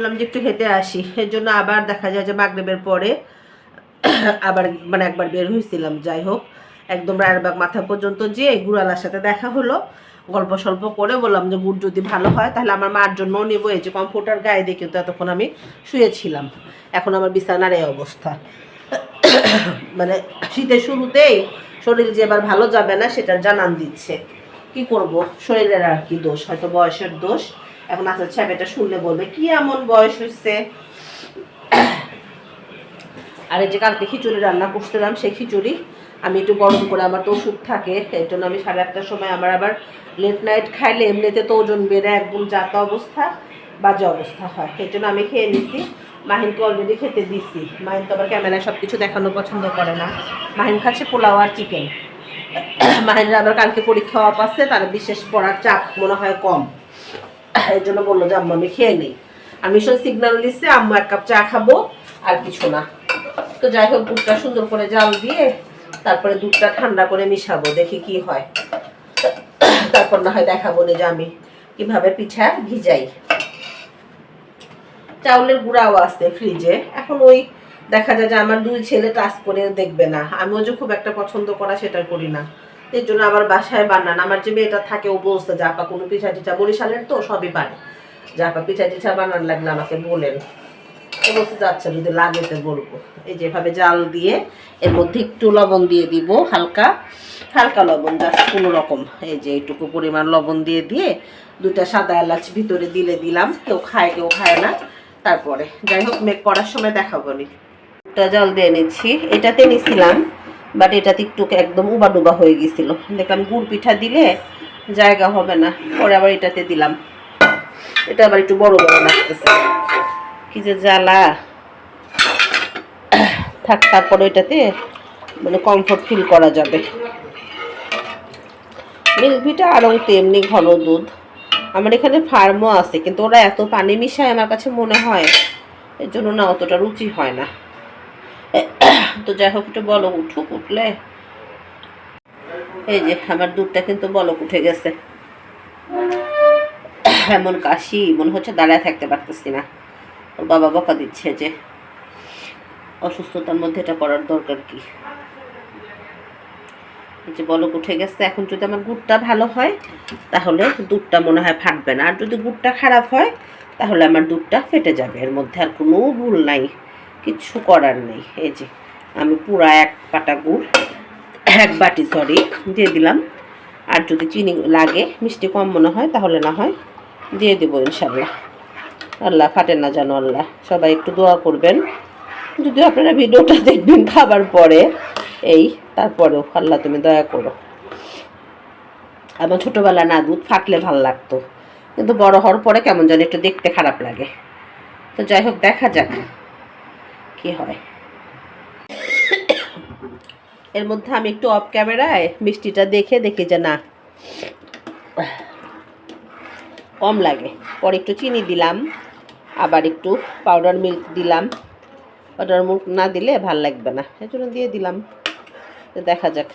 ভাবলাম যে একটু হেঁটে আসি। এর জন্য আবার দেখা যায় যে মাগরেবের পরে আবার মানে একবার বের হয়েছিলাম যাই হোক। একদম রায়েরবাগ মাথা পর্যন্ত যেয়ে গুড়ালার সাথে দেখা হলো। গল্প সল্প করে বললাম যে, গুড় যদি ভালো হয়, তাহলে আমার মার জন্য নেব। এই যে কম্পিউটার গায়ে দিয়ে কিন্তু এতক্ষণ আমি শুয়েছিলাম। এখন আমার বিছানার এই অবস্থা। মানে শীতের শুরুতেই শরীর যে এবার ভালো যাবে না, সেটার জানান দিচ্ছে। কি করব? শরীরের আর কি দোষ? হয়তো বয়সের দোষ। এখন আচ্ছা ছ্যাপেটা শুনলে বলবে, কি এমন বয়স হচ্ছে আর এই যে কালকে খিচুড়ি রান্না করছিলাম, সেই খিচুড়ি আমি একটু গরম করে, আমার তো ওষুধ থাকে এই জন্য আমি সাড়ে আটটার সময় আমার আবার লেট নাইট খাইলে এমনিতে তো ওজন বেড়ে একদম জাতা অবস্থা, বাজে অবস্থা হয়। এই জন্য আমি খেয়ে নিচ্ছি মাহিনকে অলরেডি খেতে দিচ্ছি মাহিন তো আবার ক্যামেরায় সব কিছু দেখানো পছন্দ করে না। মাহিন খাচ্ছে পোলাও আর চিকেন মাহিনের আবার কালকে পরীক্ষা অফ আছে, তার বিশেষ পড়ার চাপ মনে হয় কম। এই জন্য বলল যে, আম্মু, আমি খেয়ে নেই। আমি সব সিগন্যাল দিচ্ছে আম্মু, এক কাপ চা খাব, আর কিছু না। তো যাই হোক, দুধটা সুন্দর করে জাল দিয়ে তারপরে দুধটা ঠান্ডা করে মিশাবো, দেখি কি হয়। তারপর না হয় দেখাবো যে আমি কীভাবে পিঠা ভিজাই। চাউলের গুঁড়াও আছে ফ্রিজে এখন ওই দেখা যায় যে আমার দুই ছেলে টাচ করে দেখবে না। আমিও যে খুব একটা পছন্দ করা সেটা করি না। এর জন্য আমার বাসায় বানান। আমার যে মেয়েটা থাকে, ও বলছে, যে আপা, কোনো পিঠা টিঠা বরিশালের তো? সবই পারে যে আপা পিঠা টিঠা বানান লাগলে আমাকে বলেন। ও বলছে যাচ্ছে যদি লাগে তো বলব। এই যেভাবে জাল দিয়ে এর মধ্যে একটু লবণ দিয়ে দিব, হালকা। হালকা লবণ, জাস্ট কোনো রকম। এই যে এইটুকু পরিমাণ লবণ দিয়ে দিয়ে দুটা সাদা এলাচ ভিতরে দিলে দিলাম। কেউ খায় কেউ খায় না। তারপরে, যাই হোক মেক করার সময় দেখাবো একটা জল দিয়ে নিচ্ছি এটাতে নিছিলাম বাট এটাতে একটু একদম উবা ডুবা হয়ে গেছিল। দেখলাম গুড় পিঠা দিলে জায়গা হবে না। পরে আবার এটাতে দিলাম। এটা আবার একটু বড় বড় লাগতেছে। কি যে জ্বালা। থাক, তারপরে এটাতে মানে কমফোর্ট ফিল করা যাবে। মিল্ক ভিটা আর তেমনি ঘন দুধ। আমার এখানে ফার্মও আছে, কিন্তু ওরা এত পানি মিশায় আমার কাছে মনে হয়, এর জন্য না অতটা রুচি হয় না। তো যাই হোক, একটু বলক উঠুক, উঠলে। এই যে, আমার দুধটা কিন্তু বলক উঠে গেছে। এমন কাশি, মনে হচ্ছে দাঁড়ায় থাকতে পারতেছি না। ওর বাবা বকা দিচ্ছে যে, অসুস্থতার মধ্যে এটা করার দরকার কি? যে বলক উঠে গেছে, এখন যদি আমার গুড়টা ভালো হয়, তাহলে দুধটা মনে হয় ফাটবে না। আর যদি গুড়টা খারাপ হয়, তাহলে আমার দুধটা ফেটে যাবে। এর মধ্যে আর কোনো ভুল নাই। কিচ্ছু করার নেই। এই যে, আমি পুরা এক পাটা গুড়, এক বাটি সরি দিয়ে দিলাম। আর যদি চিনি লাগে, মিষ্টি কম মনে হয়, তাহলে না হয়, দিয়ে দেবো ইনশাল্লাহ আল্লাহ ফাটে না জানো আল্লাহ, সবাই একটু দোয়া করবেন। যদি আপনারা ভিডিওটা দেখবেন খাবার পরে, এই, তারপরেও, আল্লাহ তুমি দয়া করো। আমার ছোটোবেলা না, দুধ ফাটলে ভালো লাগতো। কিন্তু বড় হওয়ার পরে কেমন জানি একটু দেখতে খারাপ লাগে। তো যাই হোক, দেখা যাক। কি হয়? এর মধ্যে আমি একটু অফ ক্যামেরায় মিষ্টিটা দেখে দেখি যে না, কম লাগে। পরে একটু চিনি দিলাম, আবার একটু পাউডার মিল্ক দিলাম। পাউডার মিল্ক না দিলে ভালো লাগবে না জন্য দিয়ে দিলাম। দেখা যাক।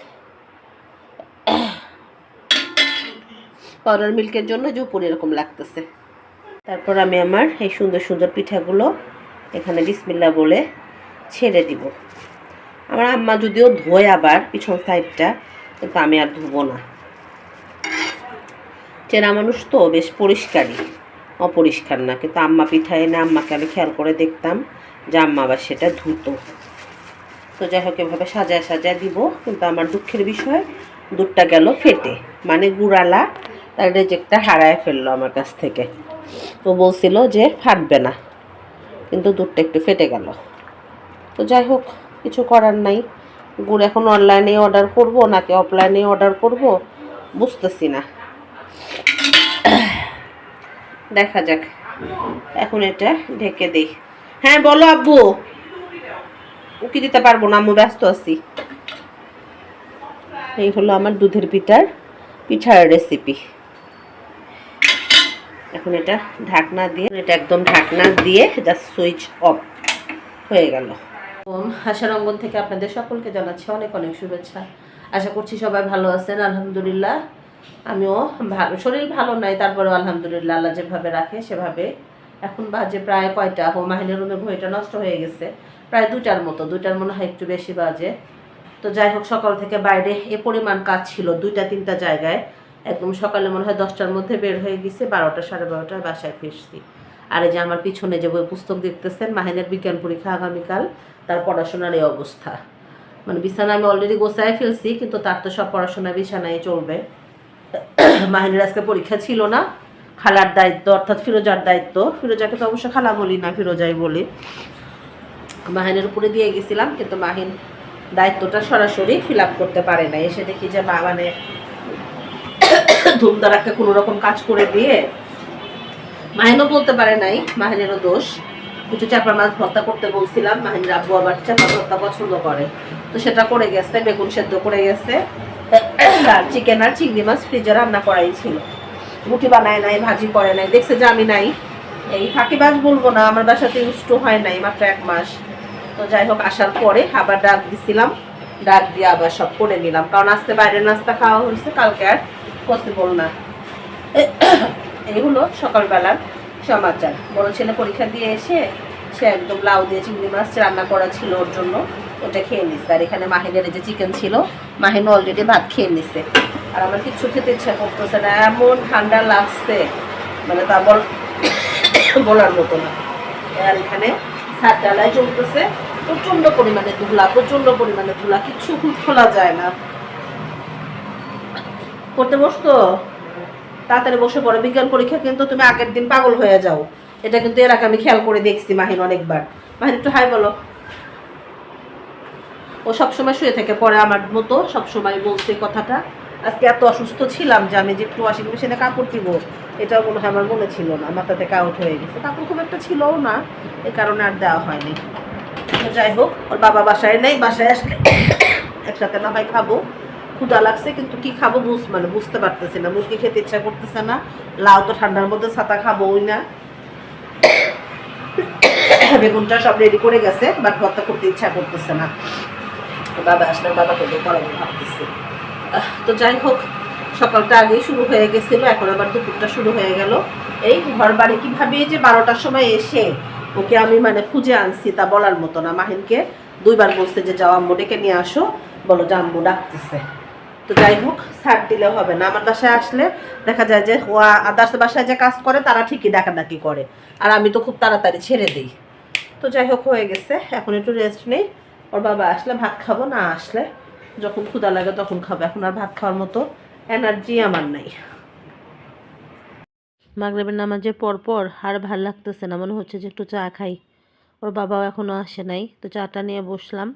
পাউডার মিল্কের জন্য যে উপরে এরকম লাগতেছে। তারপর আমি আমার এই সুন্দর সুন্দর পিঠাগুলো এখানে বিসমিল্লা বলে ছেড়ে দিব। আমার আম্মা যদিও ধোয় আবার পিছন সাইডটা, কিন্তু আমি আর ধুবো না। চেনা মানুষ তো বেশ পরিষ্কারই, অপরিষ্কার না, কিন্তু আম্মা পিঠা এনে আম্মাকে আমি খেয়াল করে দেখতাম যে আম্মা আবার সেটা ধুতো। তো যাই হোক, এভাবে সাজায় সাজায় দিব, কিন্তু আমার দুঃখের বিষয়, দুধটা গেল ফেটে। মানে গুড়ালা, তার রেজেক্টটা হারায় ফেলল আমার কাছ থেকে। তো বলছিল যে ফাটবে না। কিন্তু দুধটা একটু ফেটে গেল। তো যাই হোক, কিছু করার নাই। গুড় এখন অনলাইনে অর্ডার করব, নাকি অফলাইনে অর্ডার করব, বুঝতেছি না। দেখা যাক। এখন এটা ঢেকে দিই। হ্যাঁ বলো আব্বু। উকি দিতে পারব না, আম্মু ব্যস্ত আছি। এই হলো আমার দুধের পিঠার পিঠার রেসিপি এখন এটা ঢাকনা দিয়ে, এটা একদম ঢাকনা দিয়ে জাস্ট সুইচ অফ হয়ে গেল। আশার অঙ্গন থেকে আপনাদের সকলকে জানাচ্ছি অনেক অনেক শুভেচ্ছা। আশা করছি সবাই ভালো আছেন, আলহামদুলিল্লাহ। আমিও ভালো শরীর ভালো নাই, তারপরেও আলহামদুলিল্লাহ আল্লাহ যেভাবে রাখে সেভাবে। এখন বাজে প্রায় কয়টা? ও মাহিনের রুমে ঘড়িটা নষ্ট হয়ে গেছে। প্রায় দুটার মতো দুটার মনে হয় একটু বেশি বাজে। তো যাই হোক, সকাল থেকে বাইরে এ পরিমাণ কাজ ছিল, দুইটা তিনটা জায়গায়। একদম সকালে মনে হয় দশটার মধ্যে বের হয়ে গেছে, বারোটা সাড়ে বারোটায় বাসায় ফিরছি। আর এই যে আমার পিছনে যে বই পুস্তক দেখতেছেন মাহিনের বিজ্ঞান পরীক্ষা আগামীকাল, তার পড়াশোনার এই অবস্থা। মানে বিছানা আমি অলরেডি গোছায় ফেলছি, কিন্তু তার তো সব পড়াশোনা বিছানায় চলবে। মাহিনের আজকে পরীক্ষা ছিল না, খালার দায়িত্ব, অর্থাৎ ফিরোজার দায়িত্ব। ফিরোজাকে তো অবশ্য খালা বলি না, ফিরোজাই বলি। মাহিনের উপরে দিয়ে গেছিলাম, কিন্তু মাহিন দায়িত্বটা সরাসরি ফিল করতে পারে না এসে দেখি যে মানে ধুমধারাক্কে কোনো রকম কাজ করে দিয়ে, মাহিনও বলতে পারে নাই, মাহিনেরও দোষ। একটু চাপা মাছ ভর্তা করতে বলছিলাম, মাহিনের আব্বু আবার চাপা ভর্তা পছন্দ করে। তো সেটা করে গেছে, বেগুন সেদ্ধ করে গেছে। আর চিকেন আর চিংড়ি মাছ ফ্রিজে রান্না করাই ছিল। রুটি বানায় নাই, ভাজি করে নাই, দেখছে যে আমি নাই। এই ফাঁকিবাজ বলব না, আমার বাসাতে ইউজ হয় নাই, মাত্র এক মাস। তো যাই হোক, আসার পরে আবার ডাক দিছিলাম, ডাক দিয়ে আবার সব করে নিলাম। কারণ আজকে বাইরের নাস্তা খাওয়া হয়েছে, কালকে আর পসিবল না। এই হলো সকালবেলার সমাচার। বড় ছেলে পরীক্ষা দিয়ে এসে সে একদম লাউ দিয়ে চিংড়ি মাছ রান্না করা ছিল ওর জন্য। ওটা খেয়ে নিচ্ছে আর এখানে মাহিনের যে চিকেন ছিল মাহিন অলরেডি ভাত খেয়ে নিচ্ছে আর আমার কিচ্ছু খেতে ইচ্ছা করতেছে না। এমন ঠান্ডা লাগছে। মানে তা বল বলার মতো না। আর এখানে সার ডালায় চলতেছে। প্রচণ্ড পরিমাণে ধুলা প্রচণ্ড পরিমাণে ধুলা। কিচ্ছু খোলা যায় না। করতে বসতো? তাড়াতাড়ি বসে পড়ো। বিজ্ঞান পরীক্ষা কিন্তু তুমি আগের দিন পাগল হয়ে যাও। এটা কিন্তু এর আগে আমি খেয়াল করে দেখছি মাহিন অনেকবার। মাহিন একটু হাই বলো। ও সবসময় শুয়ে থেকে, পরে আমার মতো সবসময় বলছে কথাটা। আজকে এত অসুস্থ ছিলাম যে আমি যে একটু ওয়াশিং মেশিনে কাপড় দিব, এটাও মনে হয় আমার মনে ছিল না। মাথা থেকে আউট হয়ে গেছে। কাপড় খুব একটা ছিলও না, এ কারণে আর দেওয়া হয়নি। যাই হোক, ওর বাবা বাসায় নেই, বাসায় আসলে একসাথে না হয় খাব। ক্ষুদা লাগছে, কিন্তু কি খাব বুঝ মানে বুঝতে পারতেছি না। মুরগি খেতে ইচ্ছা করতেছে না, লাউ তো ঠান্ডার মধ্যে ছাতা খাবোই না। বেগুনটা সব রেডি করে গেছে বাট ভর্তা করতে ইচ্ছা করতেছে না। বাবা আসলে বাবাকে দিয়ে করাবো তো যাই হোক, সকালটা আগেই শুরু হয়ে গেছিল, এখন আবার দুপুরটা শুরু হয়ে গেল। এই ঘর বাড়ি কীভাবে যে বারোটার সময় এসে ওকে আমি মানে খুঁজে আনছি তা বলার মতো না। মাহিনকে দুইবার বলছে যে, যাও আম্মু ডেকে নিয়ে আসো। বলো যে, আম্মু ডাকতেছে। তো যাই হোক, ছাড় দিলে হবে না। আমার বাসায় আসলে দেখা যায় যে ও আদার্স বাসায় যে কাজ করে, তারা ঠিকই ডাকাডাকি করে। আর আমি তো খুব তাড়াতাড়ি ছেড়ে দিই। তো যাই হোক, হয়ে গেছে। এখন একটু রেস্ট নেই। ওর বাবা আসলে ভাত খাব, না আসলে। যখন ক্ষুদা লাগে তখন খাব। এখন আর ভাত খাওয়ার মতো এনার্জি আমার নাই। মাগরেবের নামাজের পর পর আর ভালো লাগতেছে না। মনে হচ্ছে যে একটু চা খাই। ওর বাবাও এখনও আসে নাই। তো চাটা নিয়ে বসলাম।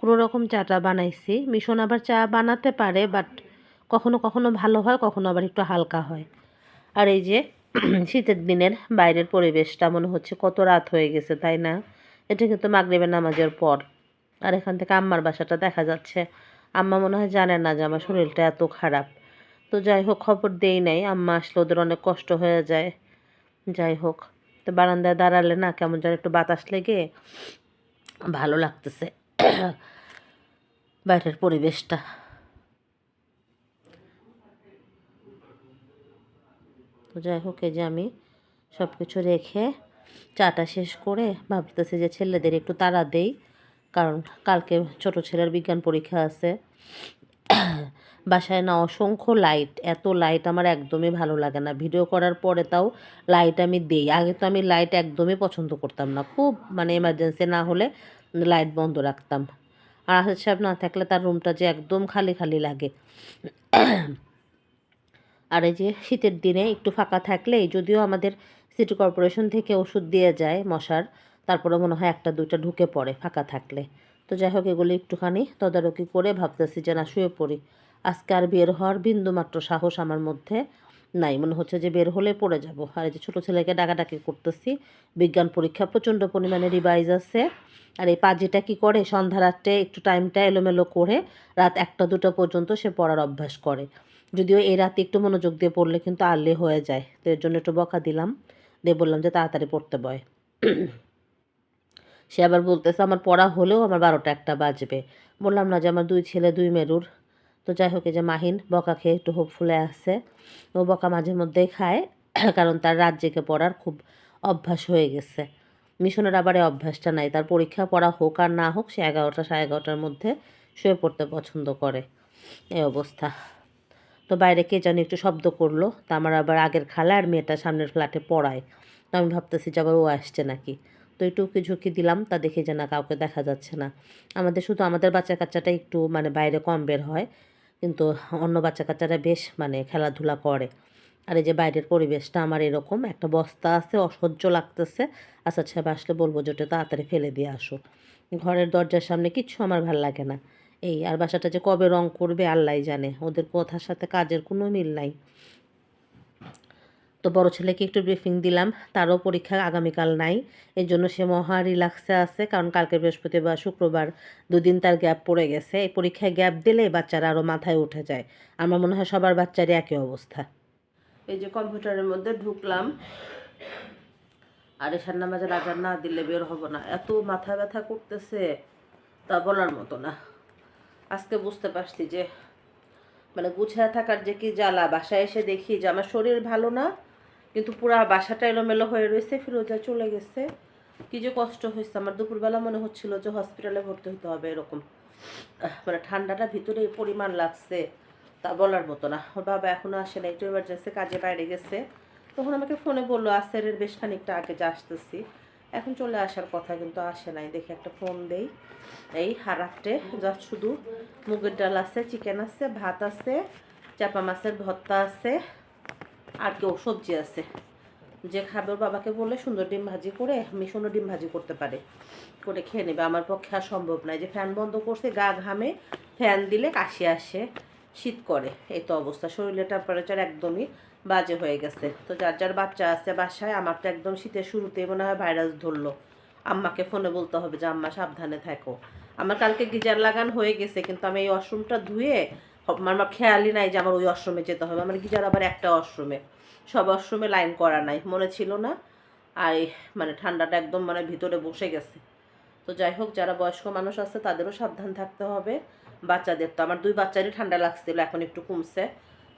কোনো রকম চাটা বানাইছি। মিশন আবার চা বানাতে পারে বাট কখনো কখনো ভালো হয়, কখনো আবার একটু হালকা হয়। আর এই যে শীতের দিনের বাইরের পরিবেশটা মনে হচ্ছে কত রাত হয়ে গেছে, তাই না? এটা কিন্তু মাগরিবের নামাজের পর। আর এখান থেকে আম্মার বাসাটা দেখা যাচ্ছে। আম্মা মনে হয় জানে না যে আমার শরীরটা এত খারাপ। তো যাই হোক, খবর দেই নাই। আম্মা আসলে ওদের অনেক কষ্ট হয়ে যায়। যাই হোক, তো বারান্দায় দাঁড়ালে না কেমন যেন একটু বাতাস লেগে ভালো লাগতেছে। বাইরের পরিবেশটা। তো যাই হোক, এই যে আমি সব কিছু রেখে চাটা শেষ করে ভাবতেছি যে ছেলেদের একটু তাড়া দেই, কারণ কালকে ছোট ছেলের বিজ্ঞান পরীক্ষা আছে। বাসায় না অসংখ্য লাইট, এত লাইট আমার একদমই ভালো লাগে না। ভিডিও করার পরে তাও লাইট আমি দিই। আগে তো আমি লাইট একদমই পছন্দ করতাম না। খুব মানে এমার্জেন্সি না হলে লাইট বন্ধ রাখতাম। আর আসাদ সাহেব না থাকলে তার রুমটা যে একদম খালি খালি লাগে। আর এই যে শীতের দিনে একটু ফাঁকা থাকলেই যদিও আমাদের সিটি কর্পোরেশন থেকে ওষুধ দিয়ে যায় মশার, তারপরে মনে হয় একটা দুইটা ঢুকে পড়ে ফাঁকা থাকলে। তো যাই হোক, এগুলো একটুখানি তদারকি করে ভাবতেছি যে না, শুয়ে পড়ি। আজকে আর বের হওয়ার বিন্দুমাত্র সাহস আমার মধ্যে নাই, মনে হচ্ছে যে বের হলে পড়ে যাব। আর এই যে ছোটো ছেলেকে ডাকাডাকি করতেছি, বিজ্ঞান পরীক্ষা প্রচণ্ড পরিমাণে রিভাইজ আছে। আর এই পাজিটা কি করে? সন্ধ্যা রাত্রে একটু টাইমটা এলোমেলো করে রাত একটা, দুটো পর্যন্ত সে পড়ার অভ্যাস করে। যদিও এই রাতে একটু মনোযোগ দিয়ে পড়লে কিন্তু আর্লি হয়ে যায়, তো এর জন্য একটু বকা দিলাম। দিয়ে বললাম যে তাড়াতাড়ি পড়তে বয়। সে আবার বলতেছে, আমার পড়া হলেও আমার বারোটা একটা বাজবে। বললাম, না যে আমার দুই ছেলে, দুই মেরুর। তো যাই হোক, এই যে মাহিন বকা খেয়ে একটু হোপ ফুলে আসছে। ও বকা মাঝে মধ্যেই খায়, কারণ তার রাত জেগে পড়ার খুব অভ্যাস হয়ে গেছে। মিশনের আবার এই অভ্যাসটা নাই, তার পরীক্ষা পড়া হোক আর না হোক, সে এগারোটা সাড়ে এগারোটার মধ্যে শুয়ে পড়তে পছন্দ করে। এই অবস্থা। তো বাইরে কে জানি একটু শব্দ করল, তা আমার আবার আগের খালা আর মেয়েটা সামনের ফ্ল্যাটে পড়ায়। তো আমি ভাবতেছি যে আবার ও আসছে নাকি। তো একটু উকি ঝুঁকি দিলাম, তা দেখি যে না, কাউকে দেখা যাচ্ছে না। আমাদের শুধু আমাদের বাচ্চা কাচ্চাটা একটু মানে বাইরে কম বের হয়। কিন্তু অন্য বাচ্চা কাচ্চারা বেশ মানে খেলাধুলা করে। আর এই যে বাইরের পরিবেশটা আমার এরকম, একটা বস্তা আছে, অসহ্য লাগতেছে। আচ্ছা সাহেব আসলে বলব যে ওটা তাড়াতাড়ি ফেলে দিয়ে আসো। ঘরের দরজার সামনে কিচ্ছু আমার ভালো লাগে না। এই, আর বাসাটা যে কবে রং করবে আল্লাহ জানে। ওদের কথার সাথে কাজের কোনো মিল নাই। তো বড় ছেলেকে একটু ব্রিফিং দিলাম, তারও পরীক্ষা আগামীকাল নাই। এই জন্য সে মহা রিল্যাক্সে আছে, কারণ কালকে বৃহস্পতিবার, শুক্রবার দুদিন তার গ্যাপ পড়ে গেছে। এই পরীক্ষায় গ্যাপ দিলে বাচ্চারা আরও মাথায় উঠে যায়। আমার মনে হয় সবার বাচ্চারই একই অবস্থা। এই যে কম্পিউটারের মধ্যে ঢুকলাম, আর এসার নামাজে রাজার না দিলে বের হব না। এত মাথা ব্যথা করতেছে, তা বলার মতো না। আজকে বুঝতে পারছি যে মানে গুছায় থাকার যে কি জ্বালা, বাসায় এসে দেখি যে আমার শরীর ভালো না কিন্তু পুরা বাসাটা এলোমেলো হয়ে রয়েছে, ফিরোজা চলে গেছে। কি যে কষ্ট হয়েছে, আমার দুপুরবেলা মনে হচ্ছিল যে হসপিটালে ভর্তি হতে হবে এরকম। মানে ঠান্ডাটা ভিতরে পরিমাণ লাগছে, তা বলার মতো না। ওর বাবা এখনও আসে না একটু এমার্জেন্সি কাজে বাইরে গেছে। তখন আমাকে ফোনে বলল, আসেরের বেশ খানিকটা আগে যে আসতেছি। এখন চলে আসার কথা, কিন্তু আসে নাই। দেখে একটা ফোন দেই। এই হারাতে যা শুধু মুগের ডাল আছে চিকেন আছে, ভাত আছে, চাপা মাছের ভর্তা আছে। আর কেউ সবজি আছে। যে খাবে বাবাকে বললে সুন্দর ডিম ভাজি করে মিশনো ডিম ভাজি করতে পারে। করে খেয়ে নেবে। আমার পক্ষে আর সম্ভব নয়। যে ফ্যান বন্ধ করছে, গা ঘামে, ফ্যান দিলে কাশি আসে, শীত করে। এই তো অবস্থা। শরীরের টেম্পারেচার একদমই বাজে হয়ে গেছে। তো যার যার বাচ্চা আছে বাসায়, আমার তো একদম শীতের শুরুতেই মনে হয় ভাইরাস ধরলো। আম্মাকে ফোনে বলতে হবে যে, আম্মা সাবধানে থাকো। আমার কালকে গিজার লাগান হয়ে গেছে, কিন্তু আমি এই ওয়াশরুমটা ধুয়ে আমার খেয়ালই নাই যে আমার ওই ওয়াশরুমে যেতে হবে। আমার গিজার আবার একটা ওয়াশরুমে সব ওয়াশরুমে লাইন করা নাই, মনে ছিল না। আর মানে ঠান্ডাটা একদম মানে ভিতরে বসে গেছে। তো যাই হোক, যারা বয়স্ক মানুষ আছে, তাদেরও সাবধান থাকতে হবে। বাচ্চাদের তো, আমার দুই বাচ্চারই ঠান্ডা লাগছিল, এখন একটু কমছে।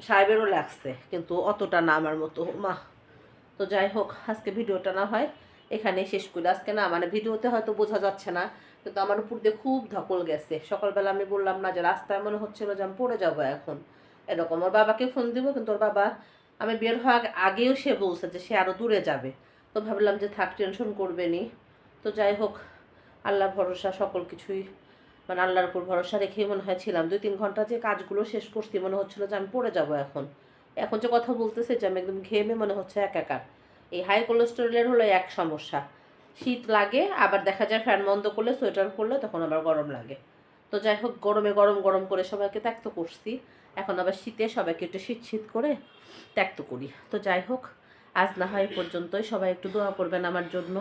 সাহেবেরও লাগছে, কিন্তু অতটা না আমার মতো। মা। তো যাই হোক, আজকে ভিডিওটা না হয়। এখানে শেষ করি। আজকে না মানে ভিডিওতে হয়তো বোঝা যাচ্ছে না, কিন্তু আমার উপর দিয়ে খুব ধকল গেছে। সকালবেলা আমি বললাম না যে রাস্তায় মনে হচ্ছিল যে আমি পড়ে যাব এখন। এরকম ওর বাবাকে ফোন দিব, কিন্তু ওর বাবা, আমি বের হওয়ার আগেও সে বলছে যে সে আরও দূরে যাবে। তো ভাবলাম যে থাক টেনশন করবে নি। তো যাই হোক আল্লাহর ভরসা, সকল কিছুই মানে আল্লাহর উপর ভরসা রেখেই মনে হয় ছিলাম। দুই তিন ঘণ্টা যে কাজগুলো শেষ করছি, মনে হচ্ছিল যে আমি পড়ে যাব এখন। এখন যে কথা বলতেছে যে আমি একদম ঘেমে মনে হচ্ছে একাকার। এই হাই কোলেস্টেরলের হলো এক সমস্যা। শীত লাগে আবার দেখা যায় ফ্যান বন্ধ করলে সোয়েটার পরলে তখন আবার গরম লাগে। তো যাই হোক গরমে গরম গরম করে সবাইকে ত্যক্ত করছি। এখন আবার শীতে সবাইকে একটু শীত শীত করে ত্যক্ত করি। তো যাই হোক আজ না হয় পর্যন্তই। সবাই একটু দোয়া করবেন আমার জন্য।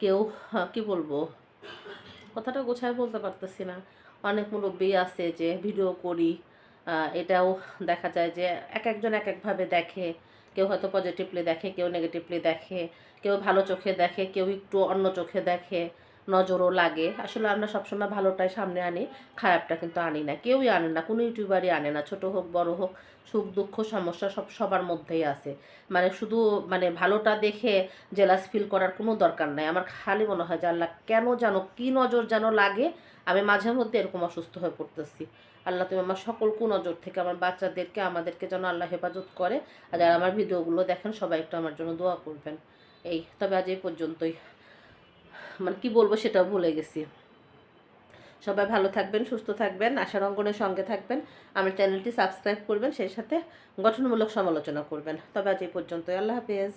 কেউ হ্যাঁ, কি বলব? কথাটা গোছায় বলতে পারতেছি না। অনেক মুরব্বী আছে যে ভিডিও করি। এটাও দেখা যায় যে এক একজন এক একভাবে দেখে। কেউ হয়তো পজিটিভলি দেখে, কেউ নেগেটিভলি দেখে, কেউ ভালো চোখে দেখে, কেউ একটু অন্য চোখে দেখে। নজরও লাগে। আসলে আমরা সবসময় ভালোটাই সামনে আনি, খারাপটা কিন্তু আনি না। কেউই আনে না, কোনো ইউটিউবারই আনে না। ছোট হোক, বড় হোক, সুখ, দুঃখ, সমস্যা সব সবার মধ্যেই আছে। মানে শুধু মানে ভালোটা দেখে জেলাস ফিল করার কোনো দরকার নাই। আমার খালি মনে হয় যে আল্লাহ কেন জানো কি নজর যেন লাগে, আমি মাঝে মধ্যে এরকম অসুস্থ হয়ে পড়তেছি। আল্লাহ তুমি আমার সকল কুনজর থেকে আমার বাচ্চাদেরকে, আমাদেরকে যেন আল্লাহ হেফাজত করে। আর যারা আমার ভিডিওগুলো দেখেন, সবাই একটু আমার জন্য দোয়া করবেন। এই, তবে আজ এই পর্যন্তই। মানে কি বলব সেটাও ভুলে গেছি। সবাই ভালো থাকবেন, সুস্থ থাকবেন, আশার অঙ্গনের সঙ্গে থাকবেন। আমার চ্যানেলটি সাবস্ক্রাইব করবেন, সেই সাথে গঠনমূলক সমালোচনা করবেন। তবে আজ এই পর্যন্ত আল্লাহ হাফেজ।